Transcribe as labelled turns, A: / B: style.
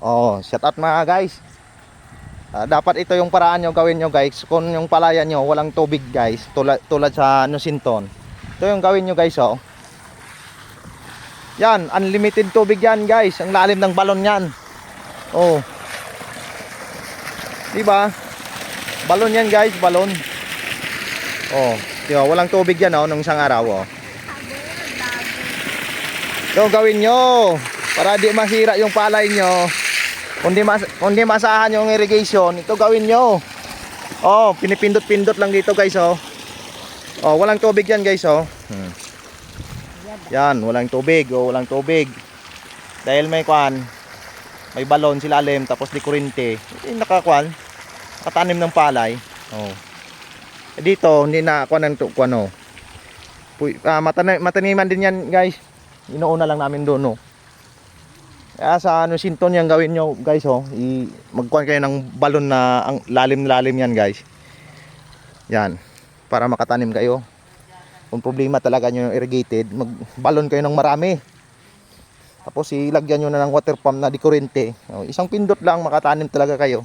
A: Oh, shout out mga guys. Ah, dapat ito yung paraan nyo gawin nyo guys. Kung yung palayan nyo walang tubig guys, tulad, tulad sa Nusinton. Ito yung gawin nyo guys oh. Yan, unlimited tubig yan guys. Ang lalim ng balon yan. Oh. Di ba? Balon yan guys, balon. Oh, di ba? Walang tubig yan oh nung isang araw oh. Ito gawin nyo para di masira yung palay nyo. Kundi, mas, kundi masahan yung irrigation, ito gawin nyo. Oh, pinipindot-pindot lang dito guys oh. Oh, walang tubig yan guys oh. Hmm. Yan, walang tubig, oh, walang tubig. Dahil may kwan, may balon sila alim tapos di kurente. Eh, nakakwan, nakatanim ng palay. Oh. Eh, dito, hindi na kwan ng kwan oh. Puy, ah, matani- mataniman din yan guys. Inuuna lang namin doon no. Kaya sa ano sinton yan gawin nyo guys oh. I, magkuhan kayo ng balon na ang lalim-lalim yan guys. Yan. Para makatanim kayo. Kung problema talaga nyo yung irrigated, magbalon kayo ng marami. Tapos ilagyan nyo na ng water pump na di kurente. Oh, isang pindot lang makatanim talaga kayo.